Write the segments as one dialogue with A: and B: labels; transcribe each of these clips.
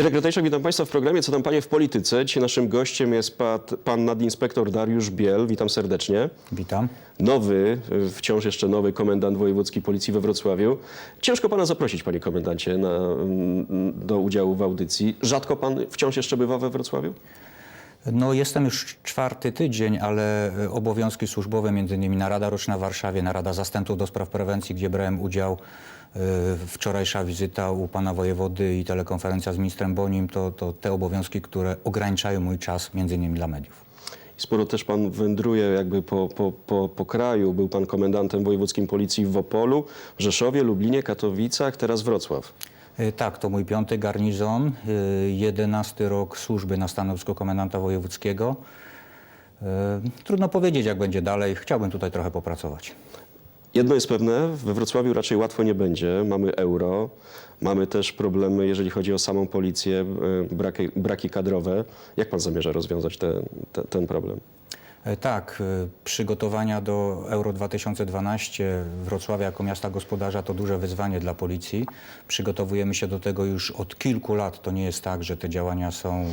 A: Jarek Ratajczak, witam Państwa w programie Co tam Panie w polityce. Dzisiaj naszym gościem jest pan nadinspektor Dariusz Biel. Witam serdecznie.
B: Witam.
A: Nowy, wciąż jeszcze nowy komendant wojewódzki policji we Wrocławiu. Ciężko Pana zaprosić, Panie Komendancie, na, mm, do udziału w audycji. Rzadko Pan wciąż jeszcze bywa we Wrocławiu?
B: No, jestem już czwarty tydzień, ale e, obowiązki służbowe, między innymi narada roczna w Warszawie, narada zastępów do spraw prewencji, gdzie brałem udział, wczorajsza wizyta u pana wojewody i telekonferencja z ministrem Bonim, to, to te obowiązki, które ograniczają mój czas, między innymi dla mediów.
A: Sporo też Pan wędruje jakby po, po, po, po kraju. Był Pan komendantem wojewódzkim policji w Opolu, Rzeszowie, Lublinie, Katowicach, teraz Wrocław.
B: E, Tak, to mój piąty garnizon, e, jedenasty rok służby na stanowisku komendanta wojewódzkiego. E, Trudno powiedzieć, jak będzie dalej. Chciałbym tutaj trochę popracować.
A: Jedno jest pewne, we Wrocławiu raczej łatwo nie będzie. Mamy euro, mamy też problemy, jeżeli chodzi o samą policję, e, braki, braki kadrowe. Jak pan zamierza rozwiązać te, te, ten problem?
B: E, Tak, e, przygotowania do Euro 2012 Wrocławia jako miasta gospodarza to duże wyzwanie dla policji. Przygotowujemy się do tego już od kilku lat. To nie jest tak, że te działania są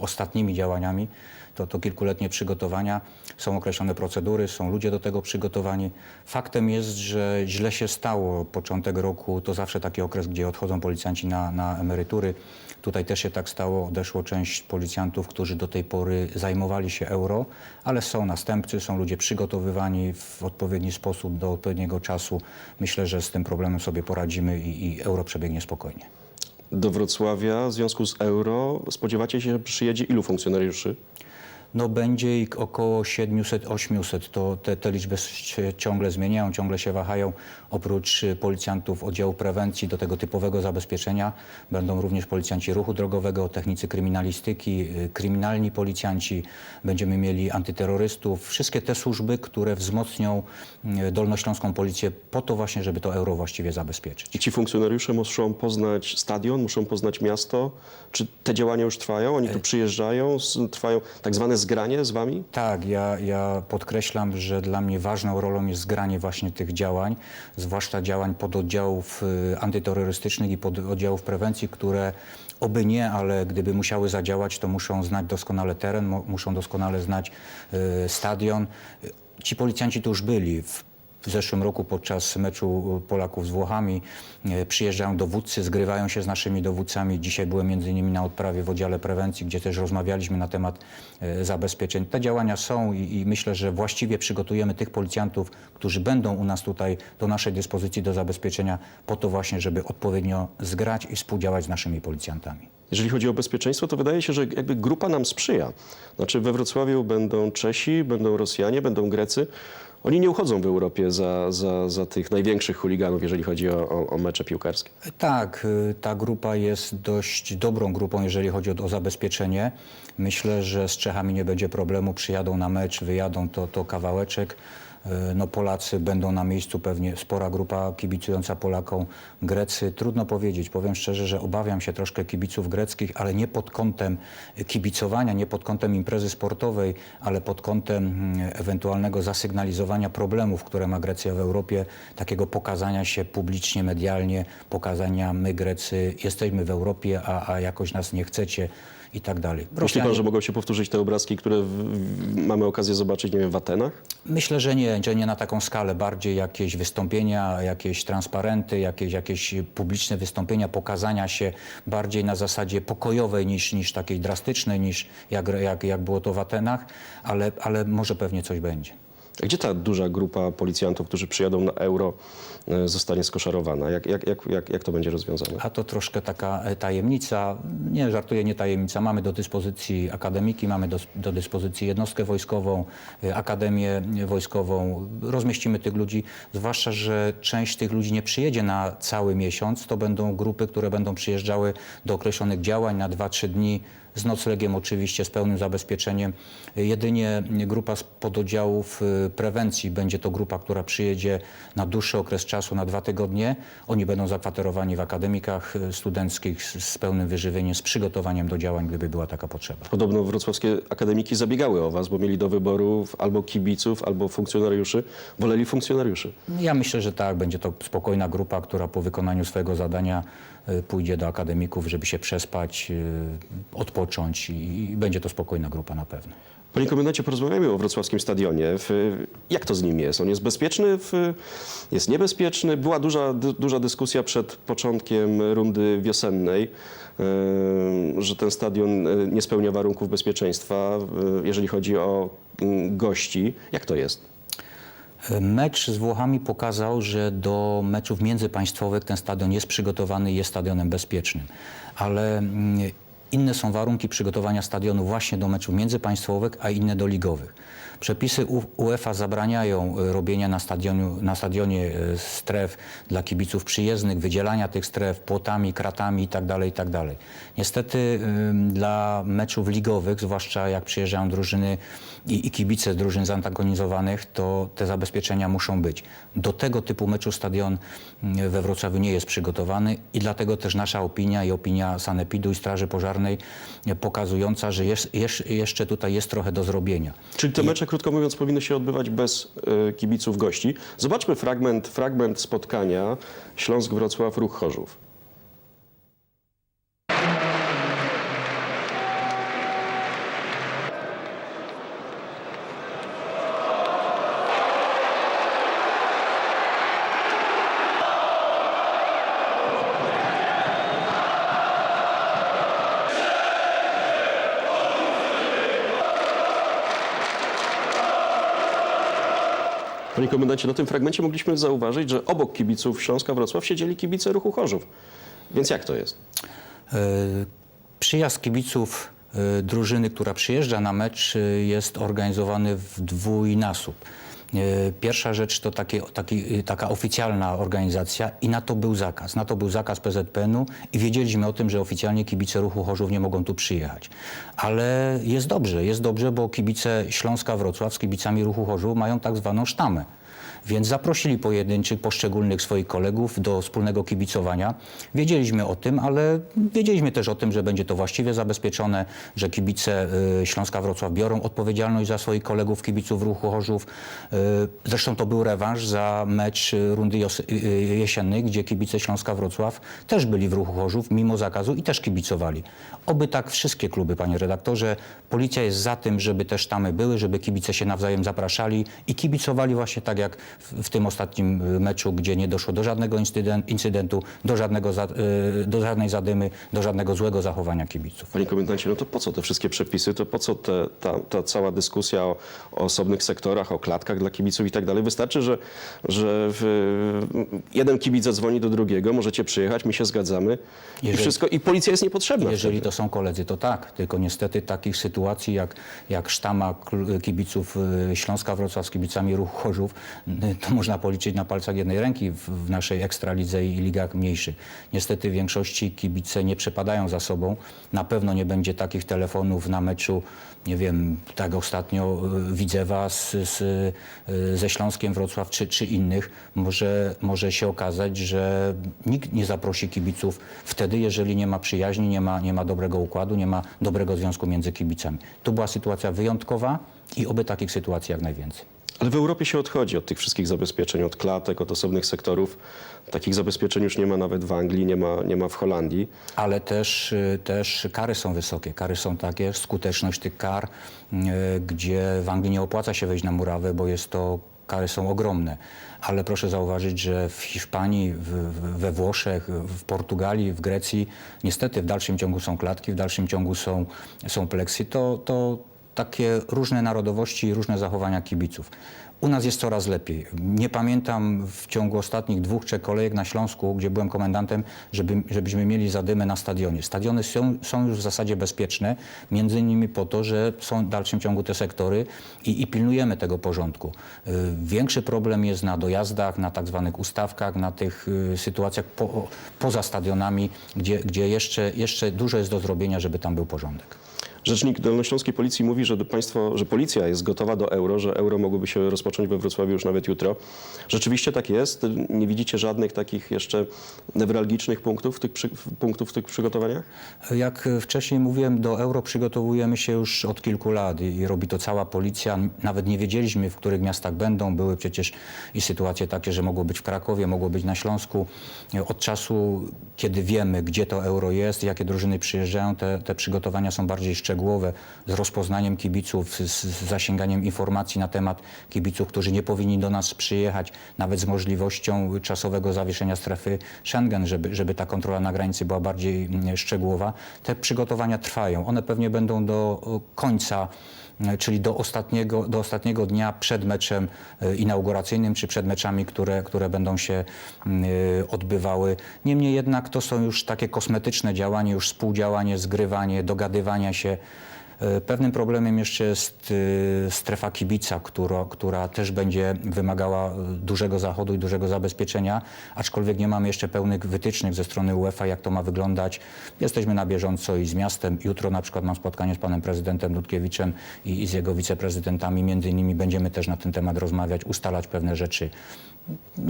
B: ostatnimi działaniami. To, to kilkuletnie przygotowania, są określone procedury, są ludzie do tego przygotowani. Faktem jest, że źle się stało. Początek roku to zawsze taki okres, gdzie odchodzą policjanci na, na emerytury. Tutaj też się tak stało. Odeszło część policjantów, którzy do tej pory zajmowali się euro, ale są następcy, są ludzie przygotowywani w odpowiedni sposób do odpowiedniego czasu. Myślę, że z tym problemem sobie poradzimy i, i euro przebiegnie spokojnie.
A: Do Wrocławia w związku z euro spodziewacie się, że przyjedzie ilu funkcjonariuszy?
B: No będzie ich około 700-800. To te, te liczby się ciągle zmieniają, ciągle się wahają. Oprócz y, policjantów oddziału prewencji do tego typowego zabezpieczenia będą również policjanci ruchu drogowego, technicy kryminalistyki, y, kryminalni policjanci. Będziemy mieli antyterrorystów. Wszystkie te służby, które wzmocnią y, dolnośląską policję po to właśnie, żeby to euro właściwie zabezpieczyć.
A: I ci funkcjonariusze muszą poznać stadion, muszą poznać miasto. Czy te działania już trwają? Oni tu przyjeżdżają, s- trwają tak zwane zgranie z wami?
B: Tak, ja, ja podkreślam, że dla mnie ważną rolą jest zgranie właśnie tych działań, zwłaszcza działań pododdziałów y, antyterrorystycznych i pododdziałów prewencji, które oby nie, ale gdyby musiały zadziałać, to muszą znać doskonale teren, muszą doskonale znać y, stadion. Y, Ci policjanci tu już byli. W w zeszłym roku podczas meczu Polaków z Włochami e, przyjeżdżają dowódcy, zgrywają się z naszymi dowódcami. Dzisiaj byłem między innymi na odprawie w oddziale prewencji, gdzie też rozmawialiśmy na temat e, zabezpieczeń. Te działania są i, i myślę, że właściwie przygotujemy tych policjantów, którzy będą u nas tutaj do naszej dyspozycji do zabezpieczenia po to właśnie, żeby odpowiednio zgrać i współdziałać z naszymi policjantami.
A: Jeżeli chodzi o bezpieczeństwo, to wydaje się, że jakby grupa nam sprzyja. Znaczy we Wrocławiu będą Czesi, będą Rosjanie, będą Grecy. Oni nie uchodzą w Europie za, za, za tych największych chuliganów, jeżeli chodzi o, o, o mecze piłkarskie.
B: Tak, y, ta grupa jest dość dobrą grupą, jeżeli chodzi o, o zabezpieczenie. Myślę, że z Czechami nie będzie problemu. Przyjadą na mecz, wyjadą to, to kawałeczek. Y, No, Polacy będą na miejscu, pewnie spora grupa kibicująca Polakom. Grecy, trudno powiedzieć. Powiem szczerze, że obawiam się troszkę kibiców greckich, ale nie pod kątem kibicowania, nie pod kątem imprezy sportowej, ale pod kątem mm, ewentualnego zasygnalizowania problemów, które ma Grecja w Europie, takiego pokazania się publicznie, medialnie, pokazania my Grecy jesteśmy w Europie, a, a jakoś nas nie chcecie i tak dalej.
A: Myśli pan, że mogą się powtórzyć te obrazki, które w, w, mamy okazję zobaczyć, nie wiem, w Atenach?
B: Myślę, że nie, że nie na taką skalę. Bardziej jakieś wystąpienia, jakieś transparenty, jakieś, jakieś publiczne wystąpienia, pokazania się bardziej na zasadzie pokojowej niż, niż takiej drastycznej, niż jak, jak, jak było to w Atenach, ale, ale może pewnie coś będzie.
A: Gdzie ta duża grupa policjantów, którzy przyjadą na euro, e, zostanie skoszarowana? Jak, jak, jak, jak, jak to będzie rozwiązane?
B: A to troszkę taka e, tajemnica, nie żartuję, nie tajemnica. Mamy do dyspozycji akademiki, mamy do, do dyspozycji jednostkę wojskową, e, akademię wojskową. Rozmieścimy tych ludzi, zwłaszcza, że część tych ludzi nie przyjedzie na cały miesiąc. To będą grupy, które będą przyjeżdżały do określonych działań na 2-3 dni z noclegiem oczywiście, z pełnym zabezpieczeniem. Jedynie grupa z pododdziałów y, prewencji będzie to grupa, która przyjedzie na dłuższy okres czasu, na dwa tygodnie. Oni będą zakwaterowani w akademikach y, studenckich z, pełnym wyżywieniem, z przygotowaniem do działań, gdyby była taka potrzeba.
A: Podobno wrocławskie akademiki zabiegały o was, bo mieli do wyboru albo kibiców, albo funkcjonariuszy. Woleli funkcjonariuszy.
B: Ja myślę, że tak, będzie to spokojna grupa, która po wykonaniu swojego zadania y, pójdzie do akademików, żeby się przespać, y, odpocząć i, i będzie to spokojna grupa na pewno.
A: Panie komendancie, porozmawiajmy o wrocławskim stadionie. Jak to z nim jest? On jest bezpieczny? Jest niebezpieczny? Była duża, duża dyskusja przed początkiem rundy wiosennej, że ten stadion e, nie spełnia warunków bezpieczeństwa, e, jeżeli chodzi o gości. Jak to jest?
B: Mecz z Włochami pokazał, że do meczów międzypaństwowych ten stadion jest przygotowany i jest stadionem bezpiecznym. Ale mm, inne są warunki przygotowania stadionu właśnie do meczów międzypaństwowych, a inne do ligowych. Przepisy UEFA zabraniają y, robienia na, na stadionie y, stref dla kibiców przyjezdnych, wydzielania tych stref płotami, kratami itd. itd. Niestety ym, dla meczów ligowych, zwłaszcza jak przyjeżdżają drużyny i, i kibice drużyn zantagonizowanych, to te zabezpieczenia muszą być. Do tego typu meczu stadion mm, we Wrocławiu nie jest przygotowany i dlatego też nasza opinia i opinia Sanepidu i Straży Pożarnej pokazująca, że jest, jesz- jeszcze tutaj jest trochę do zrobienia.
A: Czyli te mecze, krótko mówiąc, powinny się odbywać bez e, kibiców gości. Zobaczmy fragment, fragment spotkania Śląsk-Wrocław-Ruch Chorzów. Panie komendancie, na tym fragmencie mogliśmy zauważyć, że obok kibiców Śląska Wrocław siedzieli kibice ruchu Chorzów. Więc jak to jest?
B: E, Przyjazd kibiców e, drużyny, która przyjeżdża na mecz, e, jest organizowany w dwójnasób. E, Pierwsza rzecz to taki, e, taka oficjalna organizacja i na to był zakaz. Na to był zakaz PZPN-u i wiedzieliśmy o tym, że oficjalnie kibice ruchu Chorzów nie mogą tu przyjechać. Ale jest dobrze, jest dobrze, bo kibice Śląska Wrocław z kibicami ruchu Chorzów mają tak zwaną sztamę. Więc zaprosili pojedynczych, poszczególnych swoich kolegów do wspólnego kibicowania. Wiedzieliśmy o tym, ale wiedzieliśmy też o tym, że będzie to właściwie zabezpieczone, że kibice y, Śląska Wrocław biorą odpowiedzialność za swoich kolegów, kibiców ruchu Chorzów. Y, Zresztą to był rewanż za mecz rundy y, jesiennej, gdzie kibice Śląska Wrocław też byli w ruchu Chorzów mimo zakazu i też kibicowali. Oby tak wszystkie kluby, panie redaktorze. Policja jest za tym, żeby te sztamy były, żeby kibice się nawzajem zapraszali i kibicowali właśnie tak jak w, tym ostatnim y, meczu, gdzie nie doszło do żadnego incydent, incydentu, do, żadnego za, y, do żadnej zadymy, do żadnego złego zachowania kibiców.
A: Panie komendancie, no to po co te wszystkie przepisy? To po co te, ta, ta cała dyskusja o, o osobnych sektorach, o klatkach dla kibiców i tak dalej? Wystarczy, że, że w, jeden kibic zadzwoni do drugiego, możecie przyjechać, my się zgadzamy i
B: Jeżeli-
A: wszystko. I policja jest niepotrzebna
B: Jeżeli
A: wtedy.
B: to są koledzy, to tak. Tylko niestety takich sytuacji jak, jak sztama kibiców y, Śląska Wrocław z kibicami ruchu Chorzów, to można policzyć na palcach jednej ręki w, w naszej ekstralidze i ligach mniejszych. Niestety w większości kibice nie przepadają za sobą. Na pewno nie będzie takich telefonów na meczu, nie wiem, tak ostatnio y, Widzewa z, z, y, ze Śląskiem Wrocław czy, czy innych. Może, może się okazać, że nikt nie zaprosi kibiców wtedy, jeżeli nie ma przyjaźni, nie ma, nie ma dobrego układu, nie ma dobrego związku między kibicami. To była sytuacja wyjątkowa i oby takich sytuacji jak najwięcej.
A: Ale w Europie się odchodzi od tych wszystkich zabezpieczeń, od klatek, od osobnych sektorów. Takich zabezpieczeń już nie ma nawet w Anglii, nie ma, nie ma w Holandii.
B: Ale też, y, też kary są wysokie. Kary są takie, skuteczność tych kar, y, gdzie w Anglii nie opłaca się wejść na murawę, bo jest to, kary są ogromne. Ale proszę zauważyć, że w Hiszpanii, w, we Włoszech, w Portugalii, w Grecji niestety w dalszym ciągu są klatki, w dalszym ciągu są, są pleksy. To, to takie różne narodowości i różne zachowania kibiców. U nas jest coraz lepiej. Nie pamiętam w ciągu ostatnich dwóch, trzech kolejek na Śląsku, gdzie byłem komendantem, żeby, żebyśmy mieli zadymę na stadionie. Stadiony są, są już w zasadzie bezpieczne, między innymi po to, że są w dalszym ciągu te sektory i, i pilnujemy tego porządku. Y, Większy problem jest na dojazdach, na tak zwanych ustawkach, na tych y, sytuacjach po, poza stadionami, gdzie, gdzie jeszcze, jeszcze dużo jest do zrobienia, żeby tam był porządek.
A: Rzecznik Dolnośląskiej Policji mówi, że państwo, że policja jest gotowa do euro, że euro mogłoby się rozpocząć we Wrocławiu już nawet jutro. Rzeczywiście tak jest? Nie widzicie żadnych takich jeszcze newralgicznych punktów w tych, przy, punktów w tych przygotowaniach?
B: Jak wcześniej mówiłem, do euro przygotowujemy się już od kilku lat i, i robi to cała policja. Nawet nie wiedzieliśmy, w których miastach będą. Były przecież i sytuacje takie, że mogło być w Krakowie, mogło być na Śląsku. Od czasu, kiedy wiemy, gdzie to euro jest, jakie drużyny przyjeżdżają, te, te przygotowania są bardziej szczegółowe, z rozpoznaniem kibiców, z, zasięganiem informacji na temat kibiców, którzy nie powinni do nas przyjechać, nawet z możliwością czasowego zawieszenia strefy Schengen, żeby, żeby ta kontrola na granicy była bardziej mm, szczegółowa. Te przygotowania trwają. One pewnie będą do o, końca e, czyli do ostatniego, do ostatniego dnia przed meczem e, inauguracyjnym, czy przed meczami, które, które będą się e, odbywały. Niemniej jednak to są już takie kosmetyczne działania, już współdziałanie, zgrywanie, dogadywania się. E, Pewnym problemem jeszcze jest e, strefa kibica, która, która też będzie wymagała e, dużego zachodu i dużego zabezpieczenia, aczkolwiek nie mamy jeszcze pełnych wytycznych ze strony UEFA, jak to ma wyglądać. Jesteśmy na bieżąco i z miastem. Jutro na przykład mam spotkanie z panem prezydentem Dudkiewiczem i, i z jego wiceprezydentami. Między innymi będziemy też na ten temat rozmawiać, ustalać pewne rzeczy.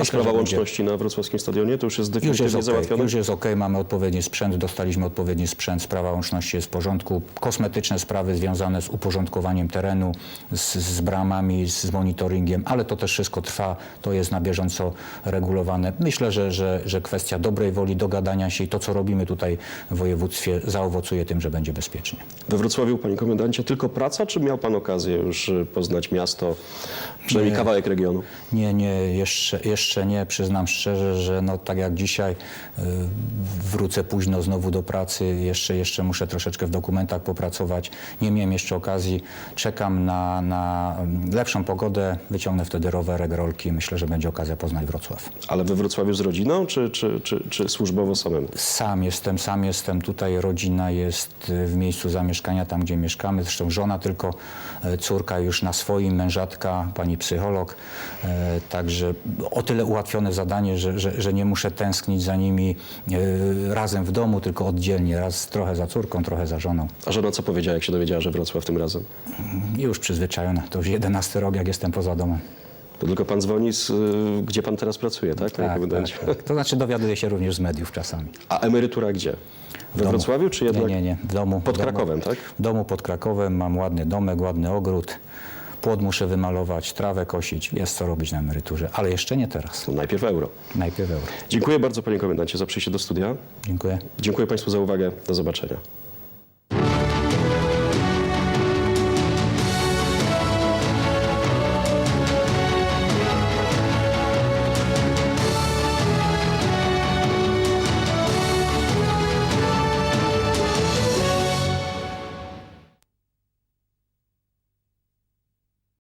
A: A sprawa
B: będzie-
A: łączności na wrocławskim stadionie to już jest
B: już
A: definitywnie
B: jest, okay,
A: załatwione?
B: już jest ok, mamy odpowiedni sprzęt, dostaliśmy odpowiedni sprzęt, sprawa łączności jest w porządku. Kosmetyczne sprawy związane z uporządkowaniem terenu, z, z bramami, z, z monitoringiem, ale to też wszystko trwa, to jest na bieżąco regulowane. Myślę, że, że, że kwestia dobrej woli, dogadania się i to, co robimy tutaj w województwie zaowocuje tym, że będzie bezpiecznie.
A: We Wrocławiu, panie komendancie, tylko praca, czy miał pan okazję już y, poznać miasto, przynajmniej
B: Nie.
A: kawałek regionu?
B: Nie, nie, jeszcze, jeszcze nie. Przyznam szczerze, że no tak jak dzisiaj y, wrócę późno znowu do pracy, jeszcze, jeszcze muszę troszeczkę w dokumentach popracować. Nie miałem jeszcze okazji. Czekam na, na mm, lepszą pogodę, wyciągnę wtedy rowerek, rolki. Myślę, że będzie okazja poznać Wrocław.
A: Ale we Wrocławiu z rodziną, czy, czy, czy, czy służbowo samemu?
B: Sam jestem, sam jestem tutaj. Rodzina jest y, w miejscu zamieszkania, tam gdzie mieszkamy. Zresztą żona tylko, y, córka już na swoim, mężatka, pani psycholog. E, Także o tyle ułatwione zadanie, że, że, że nie muszę tęsknić za nimi y, razem w domu, tylko oddzielnie. Raz trochę za córką, trochę za żoną.
A: A żona co powiedziała, jak się dowiedziała, że Wrocław tym razem?
B: Już przyzwyczajona. To już jedenasty rok, jak jestem poza domem.
A: To tylko pan dzwoni, z, y, gdzie pan teraz pracuje, tak?
B: Tak, tak, tak. To znaczy dowiaduję się również z mediów czasami.
A: A emerytura gdzie? We
B: domu.
A: Wrocławiu, czy jednak
B: Nie, nie, nie. W domu.
A: pod
B: w domu.
A: Krakowem, tak?
B: W domu pod Krakowem mam ładny domek, ładny ogród. Płot muszę wymalować, trawę kosić. Jest co robić na emeryturze, ale jeszcze nie teraz.
A: To najpierw euro.
B: Najpierw euro.
A: Dziękuję bardzo, panie komendancie, za przyjście do studia.
B: Dziękuję.
A: Dziękuję państwu za uwagę. Do zobaczenia.